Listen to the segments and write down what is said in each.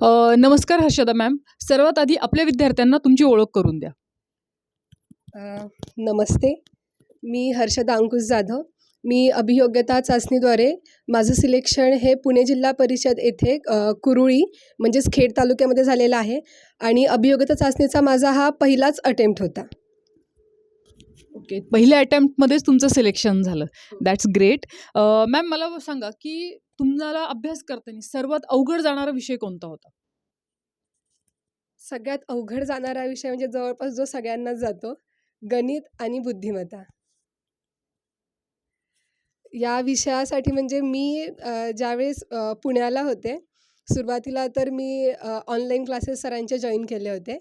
नमस्कार हर्षदा मॅम. सर्वात आधी आपल्या विद्यार्थ्यांना तुमची ओळख करून द्या. नमस्ते. मी हर्षदा अंकुश जाधव. मी अभियोग्यता चाचणीद्वारे माझं सिलेक्शन हे पुणे जिल्हा परिषद येथे कुरुळी म्हणजेच खेड तालुक्यामध्ये झालेलं आहे आणि अभियोग्यता चाचणीचा माझा हा पहिलाच अटेम्प्ट होता. ओके. पहिल्या अटेम्प्टमध्येच तुमचं सिलेक्शन झालं. दॅट्स ग्रेट मॅम मला सांगा की तुम्हाला अभ्यास करताना सर्वात अवघड जाणारा विषय कोणता होता? सगळ्यात अवघड जाणारा विषय म्हणजे जवळपास जो सगळ्यांनाच जातो गणित आणि बुद्धिमत्ता. या विषयासाठी म्हणजे मी ज्यावेळेस पुण्याला होते सुरुवातीला तर मी ऑनलाईन क्लासेस सरांचे जॉईन केले होते.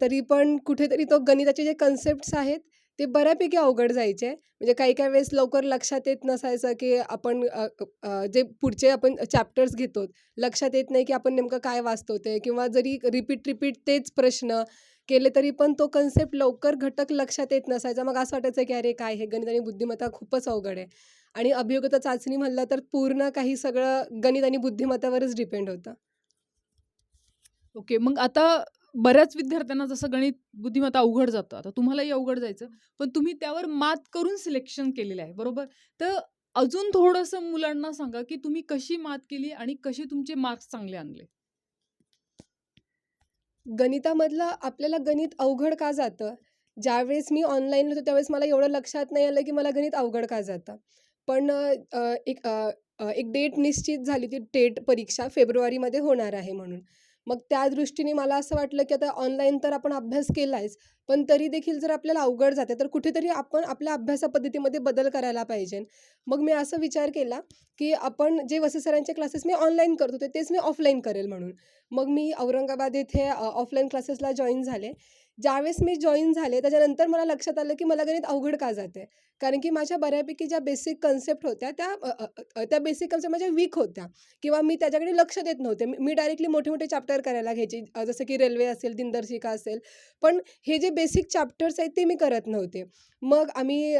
तरी पण कुठेतरी तो गणिताचे जे कन्सेप्ट्स आहेत ते बऱ्यापैकी अवघड जायचे. म्हणजे काही काही वेळेस लवकर लक्षात येत नसायचं की आपण अ, अ, जे पुढचे आपण चॅप्टर्स घेतो लक्षात येत नाही की आपण नेमकं काय वाचतो ते किंवा जरी रिपीट रिपीट तेच प्रश्न केले तरी पण तो कन्सेप्ट लवकर घटक लक्षात येत नसायचा. मग असं वाटायचं की अरे काय हे गणित आणि बुद्धिमत्ता खूपच अवघड आहे. आणि अभियोग्यता चाचणी म्हणलं तर पूर्ण काही सगळं गणित आणि बुद्धिमत्तावरच डिपेंड होतं. ओके मग आता बऱ्याच विद्यार्थ्यांना जसं गणित बुद्धिमत्ता अवघड जातं. आता तुम्हालाही अवघड जायचं. पण तुम्ही त्यावर मात करून सिलेक्शन केलेलं आहे बरोबर? तर अजून थोडंसं मुलांना सांगा की तुम्ही कशी मात केली आणि कसे तुमचे मार्क्स चांगले आणले? गणितामधलं आपल्याला गणित अवघड का जातं? ज्यावेळेस मी ऑनलाईन होतो त्यावेळेस मला एवढं लक्षात नाही आलं की मला गणित अवघड का जातं. पण एक एक डेट निश्चित झाली ती टेट परीक्षा फेब्रुवारीमध्ये होणार आहे म्हणून. मग त्या दृष्टीने मला असं वाटलं की आता ऑनलाईन तर आपण अभ्यास केलायच पण तरी देखील जर आपल्याला अवघड जाते तर कुठेतरी आपण आपल्या अभ्यासा पद्धतीमध्ये बदल करायला पाहिजे. मग मी असा विचार केला की आपण जे वसे सरांचे क्लासेस मी ऑनलाईन करत होते तेच मी ऑफलाईन करेल म्हणून. मग मी औरंगाबाद येथे ऑफलाईन क्लासेसला जॉईन झाले. ज्यावेळेस मी जॉईन झाले त्याच्यानंतर मला लक्षात आलं की मला गणित अवघड का जाते कारण की माझ्या बऱ्यापैकी ज्या बेसिक कन्सेप्ट होत्या त्या त्या बेसिक कन्सेप्ट माझ्या वीक होत्या. किंवा मी त्याच्याकडे लक्ष देत नव्हते. मी- डायरेक्टली मोठे मोठे चॅप्टर करायला घ्यायची. जसं की रेल्वे असेल दिनदर्शिका असेल. पण हे जे बेसिक चॅप्टर्स आहेत ते मी करत नव्हते. मग आम्ही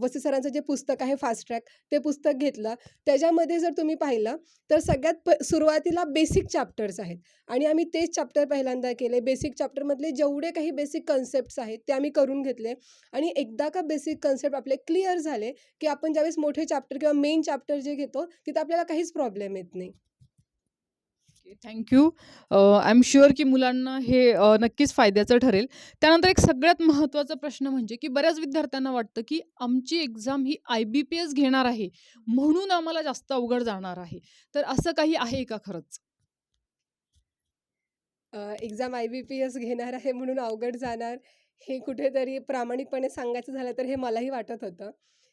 वसे सरांचं जे पुस्तक आहे फास्ट ट्रॅक ते पुस्तक घेतलं. त्याच्यामध्ये जर तुम्ही पाहिलं तर सगळ्यात प सुरुवातीला बेसिक चॅप्टर्स आहेत. आणि आम्ही तेच चॅप्टर पहिल्यांदा केले. बेसिक चॅप्टरमधले जेवढे काही बेसिक कन्सेप्ट्स आहेत ते आम्ही करून घेतले. आणि एकदा का बेसिक कन्सेप्ट आपले क्लिअर झाले की आपण ज्यावेळेस मोठे चॅप्टर किंवा मेन चॅप्टर जे घेतो तिथं आपल्याला काहीच प्रॉब्लेम येत नाही. थँक्यू आय एम शुअर की मुलांना हे अ, नक्कीच फायद्याचं ठरेल. त्यानंतर एक सगळ्यात महत्त्वाचा प्रश्न म्हणजे की बऱ्याच विद्यार्थ्यांना वाटतं की आमची एक्झाम ही आय बी पी एस घेणार आहे म्हणून आम्हाला जास्त अवघड जाणार आहे. तर असं काही आहे का खरंच? Exam I B P S घेणार आहे म्हणून अवघड जाणार हे कुठेतरी प्रामाणिकपणे सांगायचं झालं तर हे मलाही वाटत होतं.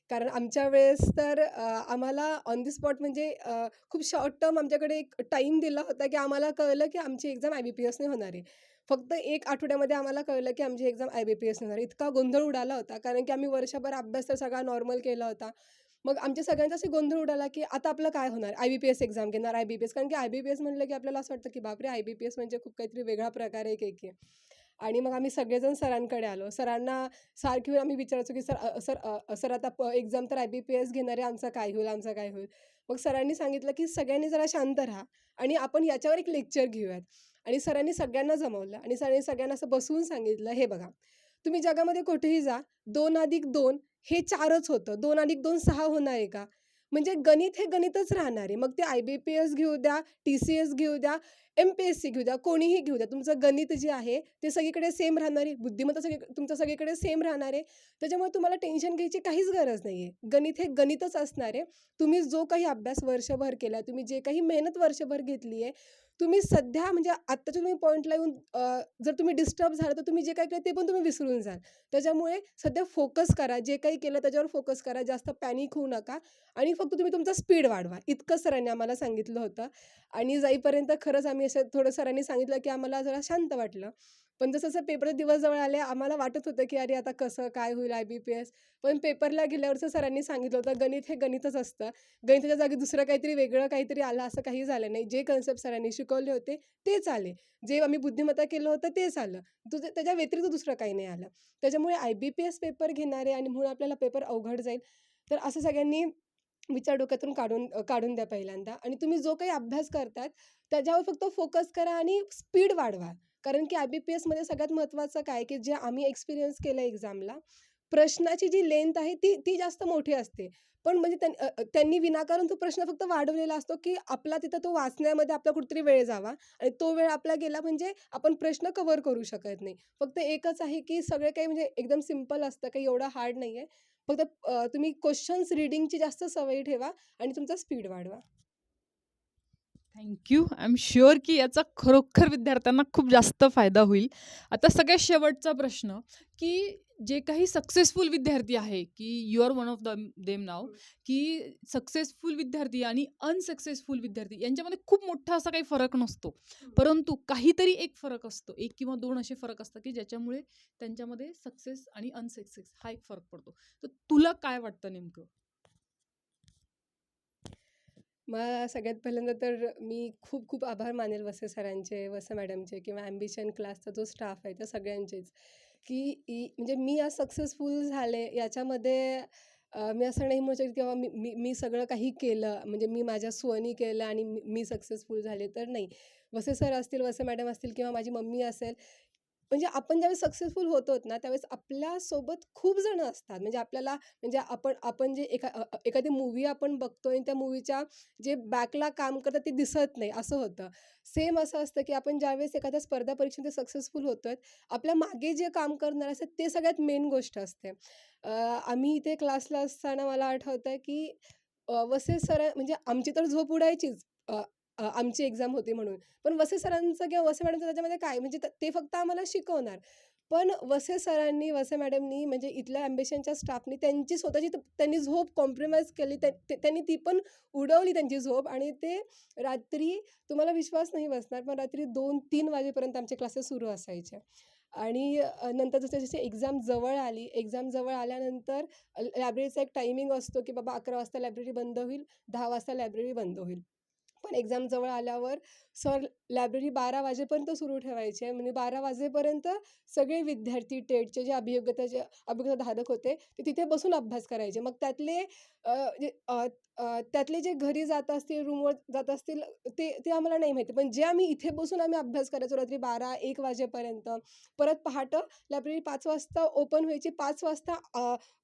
कारण आमच्या वेळेस तर आम्हाला ऑन दी स्पॉट म्हणजे खूप शॉर्ट टर्म आमच्याकडे एक टाईम दिला होता की आम्हाला कळलं की आमची एक्झाम आय बी पी एसने होणार आहे. फक्त एक आठवड्यामध्ये आम्हाला कळलं की आमची exam I B P S होणार इतका गोंधळ उडाला होता कारण की आम्ही वर्षभर अभ्यास तर सगळा नॉर्मल केला होता. मग आमच्या सगळ्यांचा असे गोंधळ उडाला की आता आपलं काय होणार? I B P S exam घेणार आय बी पी एस कारण की आय बी पी एस म्हणलं की आपल्याला असं वाटतं की बापरे आय बी पी एस म्हणजे खूप काहीतरी वेगळा प्रकार आहे की की आणि मग आम्ही सगळेजण सरांकडे आलो. सरांना सारखी वेळ आम्ही विचारायचो की सर सर सर आता प एक्झाम तर आय बी पी एस घेणार आहे आमचं काय होईल आमचं काय होईल? मग सरांनी सांगितलं की सगळ्यांनी जरा शांत राहा आणि आपण याच्यावर एक लेक्चर घेऊयात. आणि सरांनी सगळ्यांना जमवलं आणि सरांनी सगळ्यांना असं बसवून सांगितलं हे बघा तुम्ही जगामध्ये कुठेही जा दोन अधिक दोन हे चारच होतं दोन अधिक दोन सहा होणार आहे का? म्हणजे गणित हे गणितच राहणार आहे. मग ते आय बी पी एस घेऊ द्या टी सी एस घेऊ द्या एम पी एस सी घेऊ द्या कोणीही घेऊ द्या तुमचं गणित जे आहे ते सगळीकडे सेम राहणार आहे. बुद्धिमत्ता सगळी तुमचं सगळीकडे सेम राहणार आहे. त्याच्यामुळे तुम्हाला टेन्शन घ्यायची काहीच गरज नाही आहे गणित हे गणितच असणार आहे. तुम्ही जो काही अभ्यास वर्षभर केला तुम्ही जे काही मेहनत वर्षभर घेतली आहे तुम्ही सध्या म्हणजे आत्ताच्या तुम्ही पॉईंटला येऊन जर तुम्ही डिस्टर्ब झाला तर तुम्ही जे काही केलं ते पण तुम्ही विसरून जाल. त्याच्यामुळे सध्या फोकस करा. जे काही केलं त्याच्यावर फोकस करा. जास्त पॅनिक होऊ नका. आणि फक्त तुम्ही तुमचा स्पीड वाढवा. इतकं सरांनी आम्हाला सांगितलं होतं. आणि जाईपर्यंत खरंच आम्ही असं थोडं सरांनी सांगितलं की आम्हाला जरा शांत वाटलं. पण जसं जसं पेपरचे दिवस जवळ आले आम्हाला वाटत होतं की अरे आता कसं काय होईल आय बी पी एस पण पेपरला गेल्यावरचं सरांनी सांगितलं होतं गणित हे गणितच असतं. गणिताच्या जागी दुसरं काहीतरी वेगळं काहीतरी आलं असं काही झालं नाही. जे कन्सेप्ट सरांनी शिकवले होते तेच आले. जे आम्ही बुद्धिमत्ता केलं होतं तेच आलं. तुझं त्याच्या व्यतिरिक्त दुसरं काही नाही आलं. त्याच्यामुळे I B P S paper घेणारे आणि म्हणून आपल्याला पेपर अवघड जाईल. तर असं सगळ्यांनी विचार डोक्यातून काढून काढून द्या पहिल्यांदा आणि तुम्ही जो काही अभ्यास करतात त्याच्यावर फक्त फोकस करा आणि स्पीड वाढवा. कारण की आय-बी-पी-एसमध्ये सगळ्यात महत्त्वाचं काय की जे आम्ही एक्सपिरियन्स केलं एक्झामला, प्रश्नाची जी लेंथ आहे ती ती जास्त मोठी असते. पण म्हणजे त्यां त्यांनी विनाकारण तो प्रश्न फक्त वाढवलेला असतो की आपला तिथं तो वाचण्यामध्ये आपला कुठेतरी वेळ जावा आणि तो वेळ आपला गेला म्हणजे आपण प्रश्न कव्हर करू शकत नाही. फक्त एकच आहे की सगळे काही म्हणजे एकदम सिंपल असतं, काही एवढं हार्ड नाहीये. फक्त तुम्ही क्वेश्चन्स रीडिंगची जास्त सवय ठेवा आणि तुमचा स्पीड वाढवा. Thank you. I am sure की याचा खरोखर विद्यार्थ्यांना खूप जास्त फायदा होईल. आता सगळ्यात शेवटचा प्रश्न, की जे काही सक्सेसफुल विद्यार्थी आहे, की you are one of the them नाव की सक्सेसफुल विद्यार्थी आणि अनसक्सेसफुल विद्यार्थी यांच्यामध्ये खूप मोठा असा काही फरक नसतो. परंतु काहीतरी एक फरक असतो. एक किंवा दोन असे फरक असतात, की ज्याच्यामुळे त्यांच्यामध्ये सक्सेस आणि अनसक्सेस हा एक फरक पडतो. तर तुला काय वाटतं नेमकं? मला सगळ्यात पहिल्यांदा तर मी खूप खूप आभार मानेल वसे सरांचे, वसे मॅडमचे किंवा ॲम्बिशन क्लासचा जो स्टाफ आहे त्या सगळ्यांचेच, की ई म्हणजे मी आज सक्सेसफुल झाले याच्यामध्ये मी असं नाही म्हणू शकत की मी मी मी सगळं काही केलं म्हणजे मी माझ्या स्वनी केलं आणि मी मी सक्सेसफुल झाले तर नाही. वसे सर असतील, वसे मॅडम असतील किंवा माझी मम्मी असेल, म्हणजे आपण ज्यावेळेस सक्सेसफुल होतो ना, त्यावेळेस आपल्यासोबत खूप जणं असतात. म्हणजे आपल्याला म्हणजे आपण आपण जे एखा एखादी मूव्ही आपण बघतो आणि त्या मूवीच्या जे बॅकला काम करतात ते दिसत नाही असं होतं. सेम असं असतं की आपण ज्यावेळेस एखाद्या स्पर्धा परीक्षेमध्ये सक्सेसफुल होतो आहेत आपल्या मागे जे काम करणार असतात ते सगळ्यात मेन गोष्ट असते. आम्ही इथे क्लासला असताना मला आठवतं की वसे सर म्हणजे आमची तर झोप उडायचीच आमची एक्झाम होती म्हणून. पण वसे सरांचं किंवा वसे मॅडमचं त्याच्यामध्ये काय म्हणजे ते फक्त आम्हाला शिकवणार. पण वसे सरांनी, वसे मॅडमनी म्हणजे इथल्या ॲम्बिशनच्या स्टाफनी त्यांची स्वतःची त्यांनी झोप कॉम्प्रोमाइज केली. त्या ते त्यांनी ती पण उडवली त्यांची झोप आणि ते रात्री तुम्हाला विश्वास नाही बसणार, पण रात्री 2-3 वाजेपर्यंत आमचे क्लासेस सुरू असायचे. आणि नंतर जसं जसे एक्झाम जवळ आली, एक्झाम जवळ आल्यानंतर लायब्ररीचा एक टायमिंग असतो की बाबा 11 वाजता लायब्ररी बंद होईल, दहा वाजता लायब्ररी बंद होईल. पण एक्झाम जवळ आल्यावर सर लायब्ररी 12 वाजेपर्यंत सुरू ठेवायचे. म्हणजे 12 वाजेपर्यंत सगळे विद्यार्थी टेटचे जे अभियोग्यताचे अभियोग्यताधारक होते, ते तिथे बसून अभ्यास करायचे. मग त्यातले जे त्यातले जे घरी जात असतील, रूमवर जात असतील, ते ते आम्हाला नाही माहिती. पण जे आम्ही इथे बसून आम्ही अभ्यास करायचो रात्री 12-1 वाजेपर्यंत. परत पहाटं लायब्ररी पाच वाजता ओपन व्हायची. पाच वाजता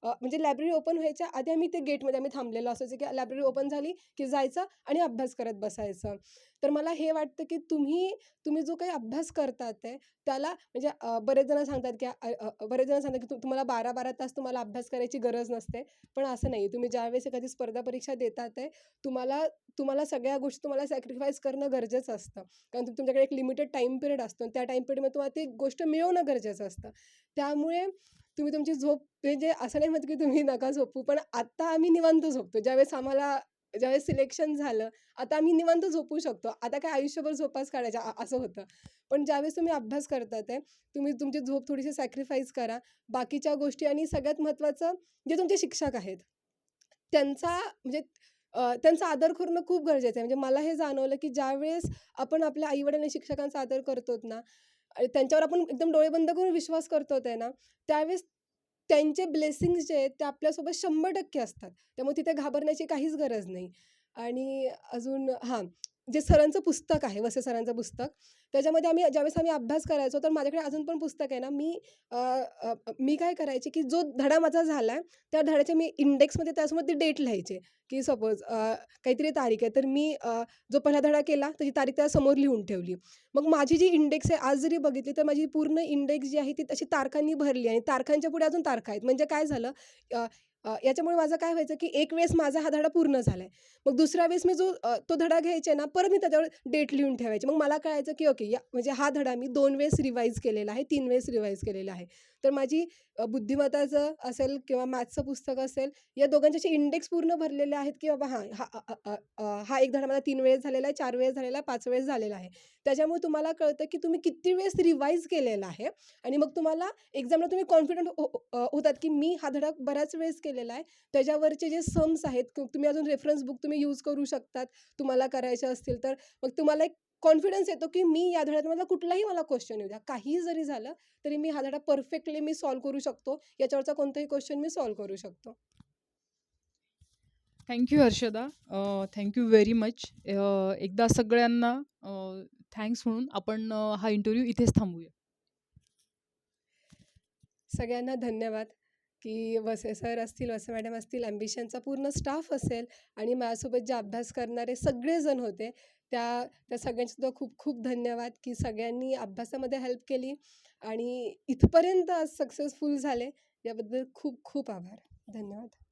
म्हणजे लायब्ररी ओपन व्हायच्या आधी आम्ही ते गेटमध्ये आम्ही थांबलेलो असायचं की लायब्ररी ओपन झाली की जायचं आणि अभ्यास करत बस बसायचं. तर मला हे वाटतं की तुम्ही तुम्ही जो काही अभ्यास करतात आहे, त्याला म्हणजे बरेच जण सांगतात की बरेच जण सांगतात की तुम्हाला 12-12 तास तुम्हाला अभ्यास करायची गरज नसते. पण असं नाही. तुम्ही ज्यावेळेस एखादी स्पर्धा परीक्षा देतात आहे, तुम्हाला तुम्हाला सगळ्या गोष्टी तुम्हाला सॅक्रिफाईस करणं गरजेचं असतं. कारण तुमच्याकडे एक लिमिटेड टाईम पिरियड असतो आणि त्या टाईम पिरियडमध्ये तुम्हाला ती गोष्ट मिळवणं गरजेचं असतं. त्यामुळे तुम्ही तुमची झोप म्हणजे असं नाही म्हणत की तुम्ही नका झोपू, पण आता आम्ही निवांत झोपतो. ज्यावेळेस आम्हाला ज्यावेळेस सिलेक्शन झालं, आता आम्ही निवांत झोपू शकतो. आता काय आयुष्यभर झोपास काढायचा असं होतं. पण ज्यावेळेस तुम्ही अभ्यास करतात आहे, तुम्ही तुमची झोप थोडीशी सॅक्रिफाईस करा. बाकीच्या गोष्टी आणि सगळ्यात महत्त्वाचं जे तुमचे शिक्षक आहेत, त्यांचा म्हणजे त्यांचा आदर करणं खूप गरजेचं आहे. म्हणजे मला हे जाणवलं की ज्यावेळेस आपण आपल्या आईवडिलांनी आणि शिक्षकांचा आदर करतोत ना, त्यांच्यावर आपण एकदम डोळे बंद करून विश्वास करतो आहे ना, त्यावेळेस त्यांचे ब्लेसिंग्स जे आहेत ते आपल्यासोबत 100% असतात. त्यामुळे तिथे घाबरण्याची काहीच गरज नाही. आणि अजून हां, जे सरांचं पुस्तक आहे, वसे सरांचं पुस्तक, त्याच्यामध्ये आम्ही ज्यावेळेस आम्ही अभ्यास करायचो, तर माझ्याकडे अजून पण पुस्तक आहे ना, मी आ, मी काय करायचे की जो धडा माझा झाला आहे, त्या धड्याच्या मी इंडेक्समध्ये त्यासमोर ती डेट लिहायचे, की सपोज काहीतरी तारीख आहे, तर मी आ, जो पहिला धडा केला, त्याची तारीख त्यासमोर लिहून ठेवली. मग माझी जी इंडेक्स आहे, आज जरी बघितली, तर माझी पूर्ण इंडेक्स जी आहे, ती तशी तारखांनी भरली आणि तारखांच्या पुढे अजून तारखा आहेत. म्हणजे काय झालं याच्यामुळे माझं काय व्हायचं की एक वेळेस माझा हा धडा पूर्ण झाला आहे. मग दुसऱ्या वेळेस मी जो तो धडा घ्यायचे ना, परत मी त्याच्यावर डेट लिहून ठेवायची मग मला कळायचं की ओके, या म्हणजे हा धडा मी दोन वेळेस रिवाईज केलेला आहे, तीन वेळेस रिवाईज केलेला आहे. तर माझी बुद्धिमत्ताचं असेल किंवा मॅथ्सचं पुस्तक असेल, या दोघांचे असे इंडेक्स पूर्ण भरलेले आहेत की बाबा हां, हा हा एक धडा मला तीन वेळेस झालेला आहे, चार वेळेस झालेला आहे, पाच वेळेस झालेला आहे. त्याच्यामुळे तुम्हाला कळतं की तुम्ही किती वेळेस रिवाईज केलेला आहे आणि मग तुम्हाला एक्झामला तुम्ही कॉन्फिडंट हो, हो होतात की मी हा धडा बऱ्याच वेळेस केलेला आहे. त्याच्यावरचे जे सम्स आहेत, तुम्ही अजून रेफरन्स बुक तुम्ही यूज करू शकतात, तुम्हाला करायचे असतील तर. मग तुम्हाला एक कॉन्फिडन्स येतो की मी या धड्यात मला कुठलाही मला क्वेश्चन येऊ द्या, काहीही जरी झालं, तरी मी हा धडा परफेक्टली मी सॉल्व्ह करू शकतो. याच्यावरचा कोणताही क्वेश्चन मी सॉल्व्ह करू शकतो. Thank you Harshada thank you very much एकदा सगळ्यांना थँक्स म्हणून आपण हा इंटरव्ह्यू इथेच थांबूया सगळ्यांना धन्यवाद की वसे सर असतील वसे मॅडम असतील ॲम्बिशनचा पूर्ण स्टाफ असेल आणि माझ्यासोबत जे अभ्यास करणारे सगळेजण होते त्या त्या सगळ्यांसुद्धा खूप खूप धन्यवाद की सगळ्यांनी अभ्यासामध्ये हेल्प केली आणि इथपर्यंत आज सक्सेसफुल झाले. याबद्दल खूप खूप आभार. धन्यवाद.